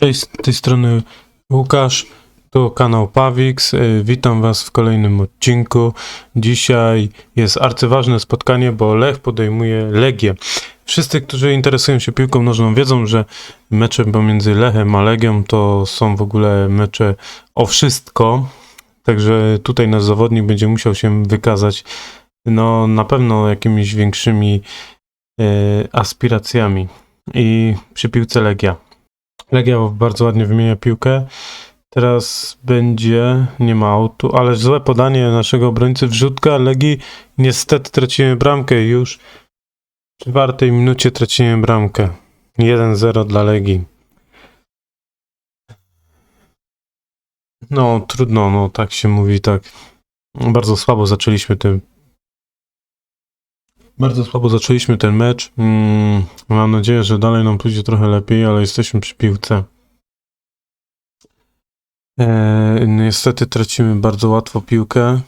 Cześć, z tej strony Łukasz, to kanał Pawix. Y, Witam Was w kolejnym odcinku. Dzisiaj jest arcyważne spotkanie, bo Lech podejmuje Legię. Wszyscy, którzy interesują się piłką nożną, wiedzą, że mecze pomiędzy Lechem a Legią to są w ogóle mecze o wszystko. Także tutaj nasz zawodnik będzie musiał się wykazać no na pewno jakimiś większymi e, aspiracjami. I przy piłce Legia. Legia bardzo ładnie wymienia piłkę. Teraz będzie, nie ma autu, ale złe podanie naszego obrońcy wrzutka Legii. Niestety tracimy bramkę już. W czwartej minucie tracimy bramkę. 1-0 dla Legii. No, trudno, no tak się mówi, tak. Bardzo słabo zaczęliśmy ten. Bardzo słabo zaczęliśmy ten mecz. Mm, mam nadzieję, że dalej nam pójdzie trochę lepiej, ale jesteśmy przy piłce. E, niestety tracimy bardzo łatwo piłkę.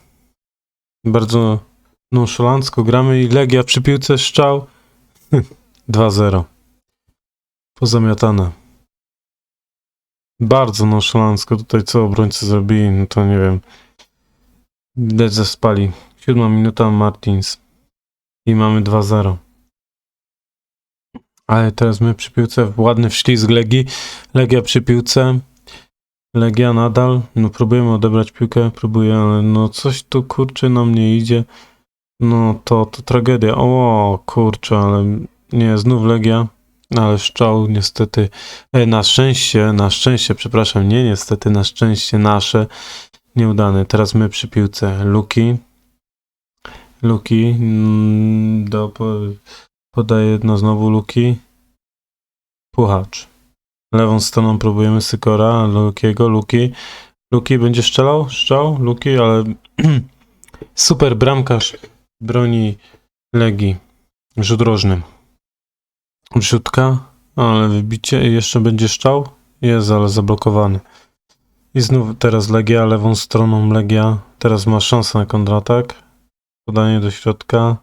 Bardzo nonszalancko gramy i Legia przy piłce szczał. 2-0. Pozamiatane. Bardzo nonszalancko tutaj co obrońcy zrobili, no to nie wiem. Widać zaspali. Siódma minuta Martins. I mamy 2-0. Ale teraz my przy piłce, ładny wślizg Legii. Legia przy piłce. Legia nadal, no próbujemy odebrać piłkę, próbuję, ale no coś tu kurczę nam nie idzie. No to, to tragedia. O kurczę, ale nie, znów Legia, ale szczał niestety, e, na szczęście, na szczęście, przepraszam, nie niestety, na szczęście nasze, nieudane. Teraz my przy piłce. Luki. Luki, mm, do, po, podaje no znowu Luki. Puchacz. Lewą stroną próbujemy Sykora, Lukiego, Luki. Luki będzie strzelał? Szczał? Luki, ale super bramkarz broni Legii. Rzut rożny. Wrzutka, ale wybicie jeszcze będzie szczał? Jest, ale zablokowany. I znów teraz Legia, lewą stroną Legia. Teraz ma szansę na kontratak. Podanie do środka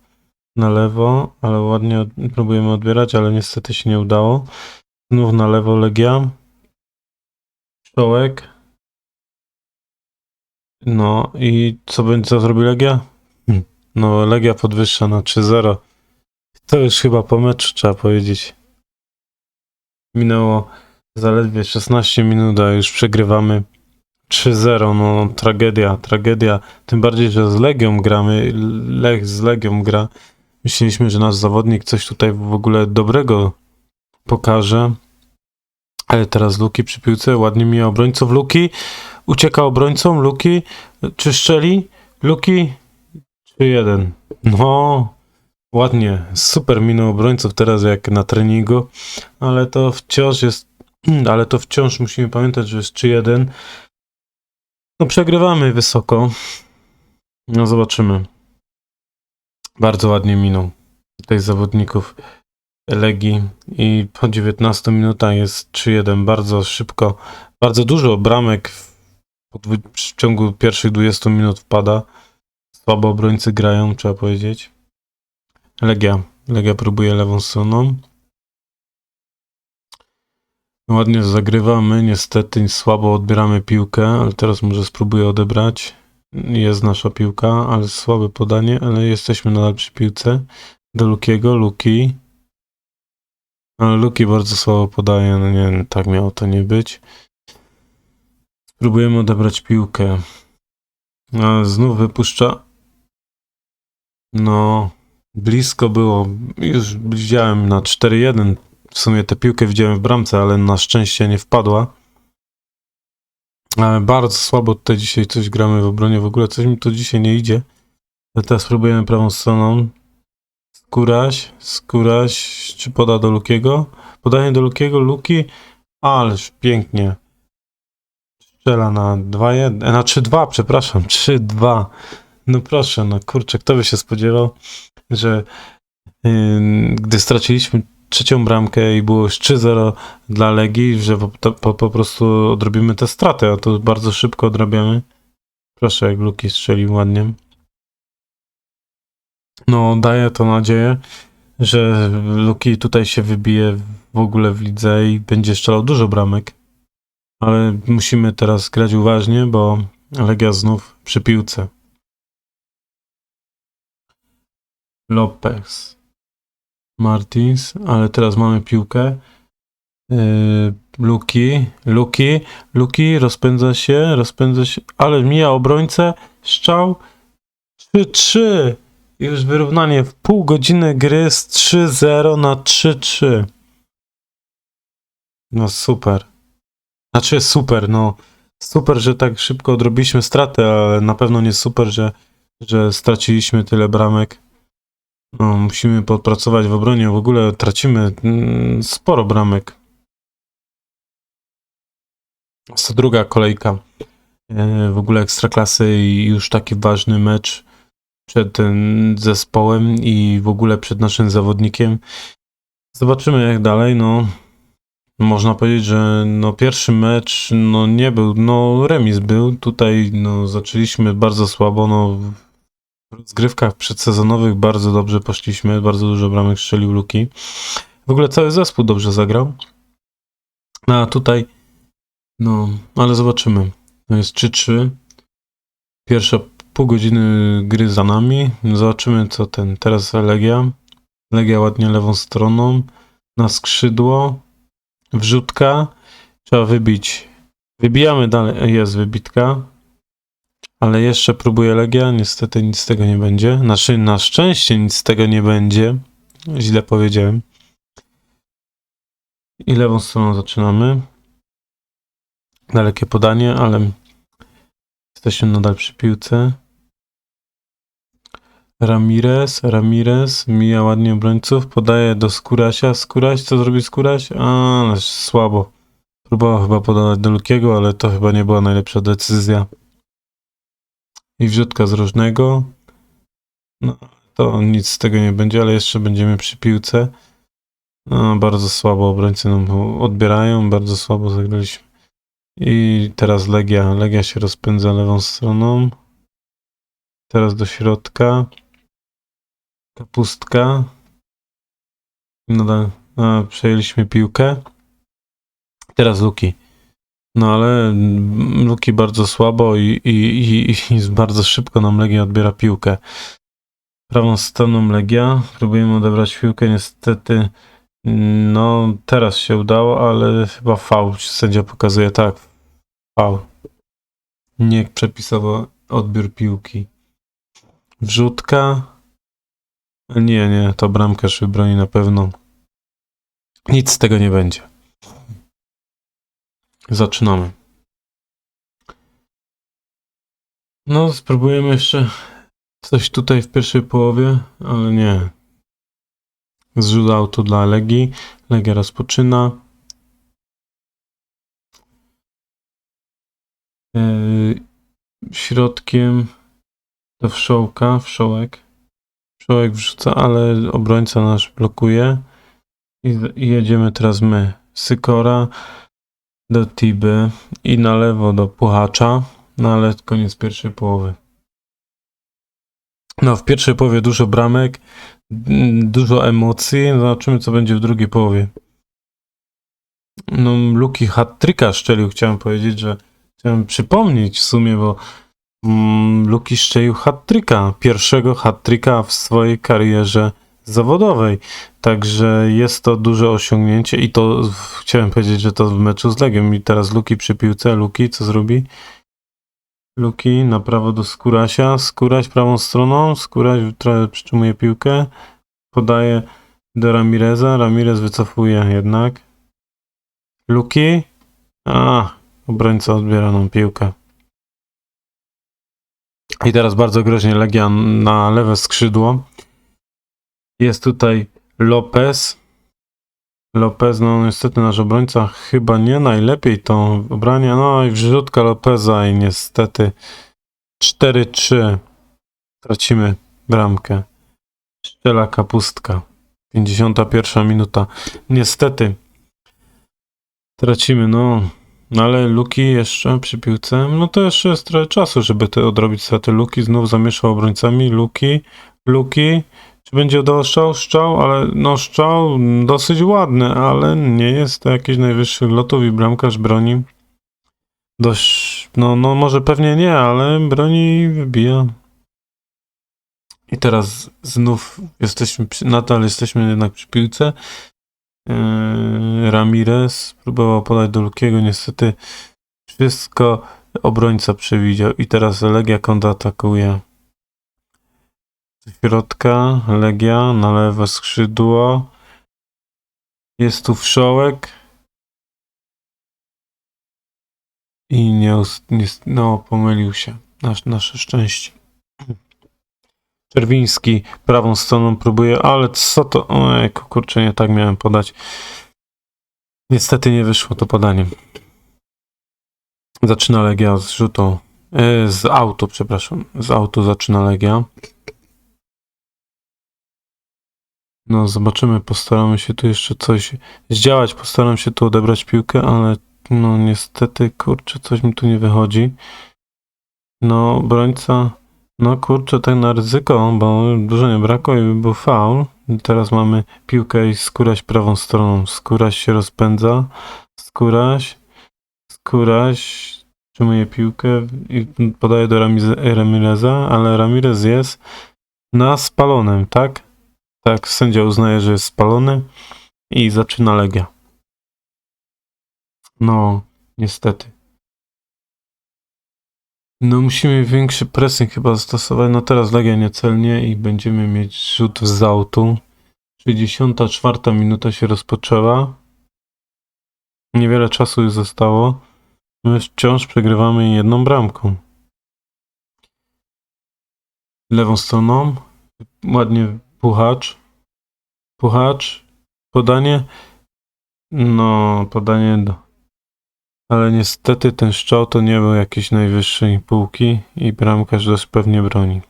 na lewo, ale ładnie od- próbujemy odbierać, ale niestety się nie udało. Znów na lewo Legia. Czołek. No i co będzie, co zrobi Legia? Hm. No Legia podwyższa na 3-0. To już chyba po meczu trzeba powiedzieć. Minęło zaledwie 16 minut, a już przegrywamy 3-0. No tragedia, tragedia. Tym bardziej, że z Legią gramy. Lech z Legią gra. Myśleliśmy, że nasz zawodnik coś tutaj w ogóle dobrego pokaże. Ale teraz Luki przy piłce, ładnie mija obrońców. Luki ucieka obrońcą, Luki czy szczeli? Luki 3-1. No, ładnie, super minął obrońców teraz jak na treningu, ale to wciąż jest, ale to wciąż musimy pamiętać, że jest 3-1. No przegrywamy wysoko. No zobaczymy. Bardzo ładnie minął tych zawodników. Legii i po 19 minutach jest 3-1. Bardzo szybko, bardzo dużo bramek w, w ciągu pierwszych 20 minut wpada. Słabo obrońcy grają, trzeba powiedzieć. Legia. Legia próbuje lewą stroną. Ładnie zagrywamy, niestety słabo odbieramy piłkę, ale teraz może spróbuję odebrać. Jest nasza piłka, ale słabe podanie, ale jesteśmy nadal przy piłce. Do Lukiego, Luki. Ale Luki bardzo słabo podaje, no nie, tak miało to nie być. Spróbujemy odebrać piłkę. A znów wypuszcza. No, blisko było. Już widziałem na 4-1. W sumie tę piłkę widziałem w bramce, ale na szczęście nie wpadła. Ale bardzo słabo tutaj dzisiaj coś gramy w obronie. W ogóle coś mi tu dzisiaj nie idzie. Ale teraz spróbujemy prawą stroną. Skóraś, Skóraś, czy poda do Lukiego? Podanie do Lukiego, Luki, ależ pięknie. Strzela na 2-1, e, na 3-2, przepraszam, 3-2. No proszę, no kurczę, kto by się spodziewał, że yy, gdy straciliśmy trzecią bramkę i było już 3-0 dla Legii, że po, po, po prostu odrobimy te straty, a to bardzo szybko odrabiamy. Proszę, jak Luki strzelił ładnie. No, daje to nadzieję, że Luki tutaj się wybije w ogóle w lidze i będzie strzelał dużo bramek. Ale musimy teraz grać uważnie, bo Legia znów przy piłce. Lopez. Martins, ale teraz mamy piłkę. Yy, Luki, Luki, Luki rozpędza się, rozpędza się, ale mija obrońcę, strzał 3-3. Już wyrównanie w pół godziny gry z 3-0 na 3-3. No super. Znaczy super, no super, że tak szybko odrobiliśmy stratę, ale na pewno nie super, że, że straciliśmy tyle bramek. No, musimy podpracować w obronie. W ogóle tracimy mm, sporo bramek. Jest to druga kolejka e, w ogóle ekstraklasy i już taki ważny mecz przed tym zespołem i w ogóle przed naszym zawodnikiem. Zobaczymy jak dalej. No, można powiedzieć, że no, pierwszy mecz no, nie był, no remis był. Tutaj no, zaczęliśmy bardzo słabo. No, w rozgrywkach przedsezonowych bardzo dobrze poszliśmy, bardzo dużo bramek strzelił Luki. W ogóle cały zespół dobrze zagrał. No, A tutaj, no, ale zobaczymy. No jest 3-3. Pierwsza pół godziny gry za nami. Zobaczymy co ten. Teraz Legia. Legia ładnie lewą stroną. Na skrzydło. Wrzutka. Trzeba wybić. Wybijamy dalej. Jest wybitka. Ale jeszcze próbuje Legia. Niestety nic z tego nie będzie. Znaczy, na szczęście nic z tego nie będzie. Źle powiedziałem. I lewą stroną zaczynamy. Dalekie podanie, ale jesteśmy nadal przy piłce. Ramirez, Ramirez mija ładnie obrońców, podaje do Skurasia. Skuraś, co zrobi Skuraś? A, słabo. Próbował chyba podawać do Lukiego, ale to chyba nie była najlepsza decyzja. I wrzutka z różnego. No, to nic z tego nie będzie, ale jeszcze będziemy przy piłce. No, bardzo słabo obrońcy nam odbierają, bardzo słabo zagraliśmy. I teraz Legia. Legia się rozpędza lewą stroną. Teraz do środka. Kapustka. Nadal a, przejęliśmy piłkę. Teraz Luki. No ale Luki bardzo słabo i, i, i, i bardzo szybko nam Legia odbiera piłkę. Prawą stroną Legia. Próbujemy odebrać piłkę. Niestety no teraz się udało, ale chyba faul. Sędzia pokazuje tak. Faul. Nie przepisowo odbiór piłki. Wrzutka. Nie, nie, to bramkarz wybroni na pewno. Nic z tego nie będzie. Zaczynamy. No, spróbujemy jeszcze coś tutaj w pierwszej połowie, ale nie. Zrzut auto dla Legii. Legia rozpoczyna. Yy, środkiem do wszołka, wszołek. Wszołek wrzuca, ale obrońca nasz blokuje. I, jedziemy teraz my. Sykora do Tiby i na lewo do Puchacza. No ale koniec pierwszej połowy. No, w pierwszej połowie dużo bramek, mm, dużo emocji. Zobaczymy, co będzie w drugiej połowie. No, Luki hat-tricka szczelił, chciałem powiedzieć, że chciałem przypomnieć w sumie, bo mm, Luki szczelił hat-tricka, pierwszego hat-tricka w swojej karierze zawodowej. Także jest to duże osiągnięcie i to chciałem powiedzieć, że to w meczu z Legią. I teraz Luki przy piłce. Luki, co zrobi? Luki na prawo do Skurasia. Skuraś prawą stroną. Skuraś trochę przytrzymuje piłkę. Podaje do Ramireza. Ramirez wycofuje jednak. Luki. A, obrońca odbiera nam piłkę. I teraz bardzo groźnie Legia na lewe skrzydło. Jest tutaj Lopez. Lopez, no niestety nasz obrońca chyba nie najlepiej to obrania. No i wrzutka Lopeza i niestety 4-3. Tracimy bramkę. Szczela kapustka. 51 minuta. Niestety. Tracimy, no. No ale Luki jeszcze przy piłce. No to jeszcze jest trochę czasu, żeby te odrobić straty. Luki znów zamieszał obrońcami. Luki, Luki. Czy będzie udało strzał? Strzał, ale no strzał dosyć ładny, ale nie jest to jakiś najwyższy lotów i bramkarz broni. dość, no, no może pewnie nie, ale broni wybija. I teraz znów jesteśmy, przy, nadal jesteśmy jednak przy piłce. Yy, Ramirez próbował podać do Lukiego, niestety wszystko obrońca przewidział i teraz Legia kontratakuje. Do środka, Legia na lewe skrzydło. Jest tu wszołek. I nie, nie no, pomylił się. Nasz, nasze szczęście. Czerwiński prawą stroną próbuje, ale co to? Ojej, kurczę, nie tak miałem podać. Niestety nie wyszło to podanie. Zaczyna Legia z rzutą. E, z auto, przepraszam. Z auto zaczyna Legia. No, zobaczymy. Postaramy się tu jeszcze coś zdziałać. Postaram się tu odebrać piłkę, ale no niestety, kurczę, coś mi tu nie wychodzi. No, obrońca. No kurczę, tak na ryzyko, bo dużo nie brakło i był faul. Teraz mamy piłkę i skóraś prawą stroną. Skóraś się rozpędza. Skóraś. Skóraś. Trzymuje piłkę i podaje do Ramireza, ale Ramirez jest na spalonym, tak? Tak, sędzia uznaje, że jest spalony i zaczyna Legia. No, niestety. No musimy większy pressing chyba zastosować. No teraz Legia niecelnie i będziemy mieć rzut z autu. 64 minuta się rozpoczęła. Niewiele czasu już zostało. My wciąż przegrywamy jedną bramką. Lewą stroną. Ładnie Puchacz. Puchacz. Podanie. No, podanie do... Ale niestety ten strzał to nie był jakiejś najwyższej półki i bramkarz dość pewnie broni.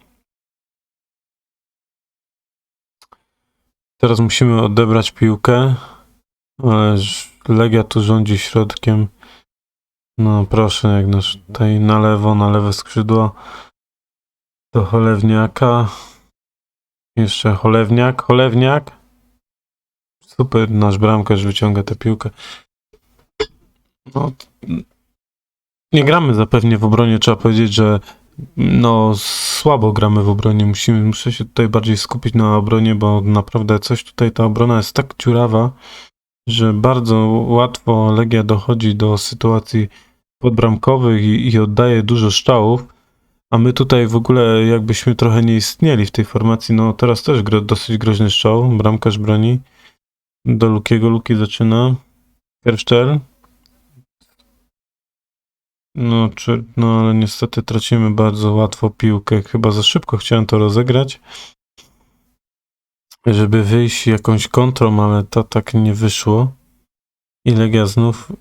Teraz musimy odebrać piłkę, ale Legia tu rządzi środkiem. No proszę, jak nasz tutaj na lewo, na lewe skrzydło do Cholewniaka. Jeszcze Cholewniak, Cholewniak. Super, nasz bramkarz wyciąga tę piłkę. No, nie gramy zapewnie w obronie, trzeba powiedzieć, że no słabo gramy w obronie. Musimy, muszę się tutaj bardziej skupić na obronie, bo naprawdę coś tutaj ta obrona jest tak dziurawa, że bardzo łatwo Legia dochodzi do sytuacji podbramkowych i, i oddaje dużo strzałów. A my tutaj w ogóle jakbyśmy trochę nie istnieli w tej formacji. No teraz też gro, dosyć groźny strzał. Bramkarz broni. Do Lukiego. Luki zaczyna. Kerszczel. No, czy, no ale niestety tracimy bardzo łatwo piłkę. Chyba za szybko chciałem to rozegrać. Żeby wyjść jakąś kontrą, ale to tak nie wyszło. I Legia znów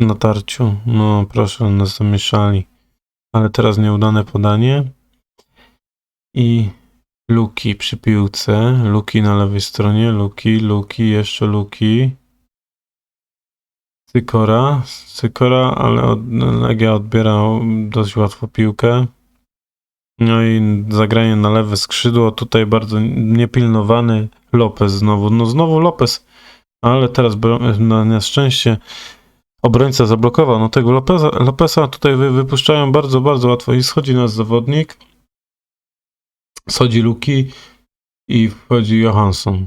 w natarciu. No proszę, nas zamieszali. Ale teraz nieudane podanie. I Luki przy piłce. Luki na lewej stronie. Luki, Luki, jeszcze Luki. Cykora. Cykora, ale od, Legia odbiera dość łatwo piłkę. No i zagranie na lewe skrzydło. Tutaj bardzo niepilnowany Lopez znowu. No znowu Lopez. Ale teraz bro- na, na szczęście obrońca zablokował. No tego Lopeza, Lopesa tutaj wy, wypuszczają bardzo, bardzo łatwo i schodzi nasz zawodnik. Schodzi Luki i wchodzi Johansson.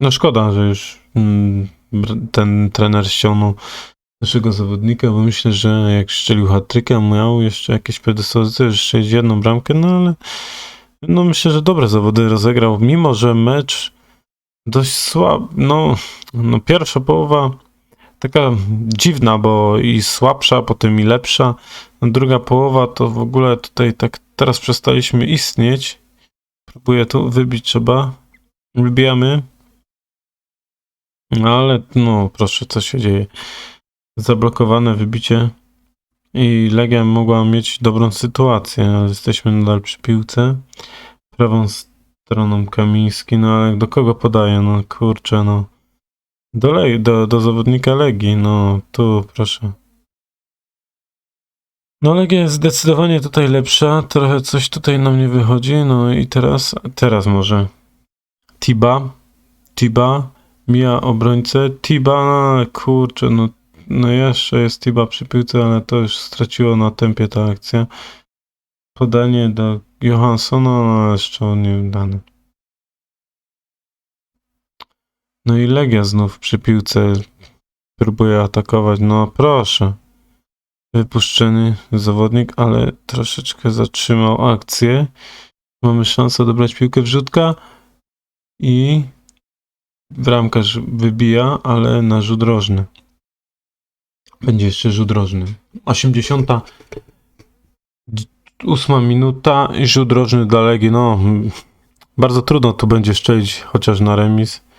No szkoda, że już mm, ten trener ściągnął naszego zawodnika, bo myślę, że jak strzelił hat-tricka, miał jeszcze jakieś predyspozycje, strzelić jedną bramkę, no ale no myślę, że dobre zawody rozegrał, mimo że mecz dość słaby, no, no pierwsza połowa taka dziwna, bo i słabsza, potem i lepsza. No druga połowa to w ogóle tutaj tak teraz przestaliśmy istnieć. Próbuję tu wybić trzeba. Wybijamy. No ale no proszę, co się dzieje? Zablokowane wybicie i Legia mogła mieć dobrą sytuację, ale jesteśmy nadal przy piłce. Prawą stroną Kamiński, no ale do kogo podaje? No kurczę, no. Do, do, do zawodnika Legii, no tu proszę. No Legia jest zdecydowanie tutaj lepsza, trochę coś tutaj nam nie wychodzi, no i teraz, teraz może. Tiba, Tiba, mija obrońcę, Tiba, kurczę, no no jeszcze jest Tiba przy piłce, ale to już straciło na tempie ta akcja. Podanie do Johanssona, no jeszcze on nie dany. No i Legia znów przy piłce próbuje atakować. No proszę. Wypuszczony zawodnik, ale troszeczkę zatrzymał akcję. Mamy szansę odebrać piłkę wrzutka i bramkarz wybija, ale na rzut rożny. Będzie jeszcze rzut rożny. 88 minuta i rzut rożny dla Legii. No, bardzo trudno tu będzie szczelić chociaż na remis.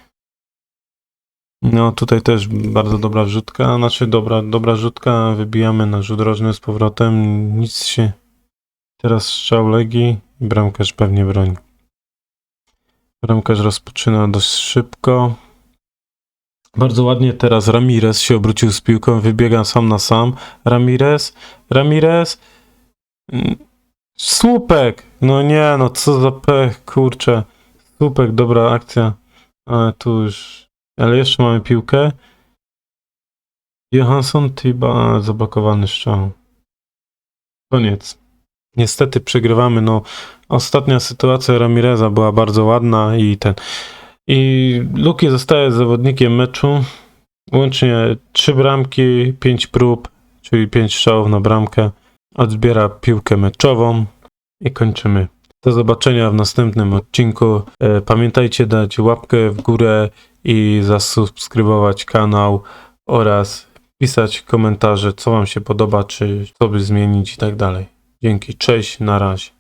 No, tutaj też bardzo dobra rzutka, znaczy dobra, dobra rzutka, wybijamy na rzut rożny z powrotem, nic się, teraz strzał Legii i bramkarz pewnie broni. Bramkarz rozpoczyna dość szybko. Bardzo ładnie teraz Ramirez się obrócił z piłką, wybiega sam na sam. Ramirez, Ramirez, Mm, słupek, no nie, no co za pech, kurczę. Słupek, dobra akcja, ale tu już ale jeszcze mamy piłkę. Johansson, Tiba, zablokowany strzał. Koniec. Niestety przegrywamy. No, ostatnia sytuacja Ramireza była bardzo ładna i ten. I Luki zostaje zawodnikiem meczu. Łącznie trzy bramki, pięć prób, czyli pięć strzałów na bramkę. Odbiera piłkę meczową i kończymy. Do zobaczenia w następnym odcinku. E, Pamiętajcie dać łapkę w górę i zasubskrybować kanał oraz pisać komentarze, co Wam się podoba, czy co by zmienić i tak dalej. Dzięki, cześć, na razie.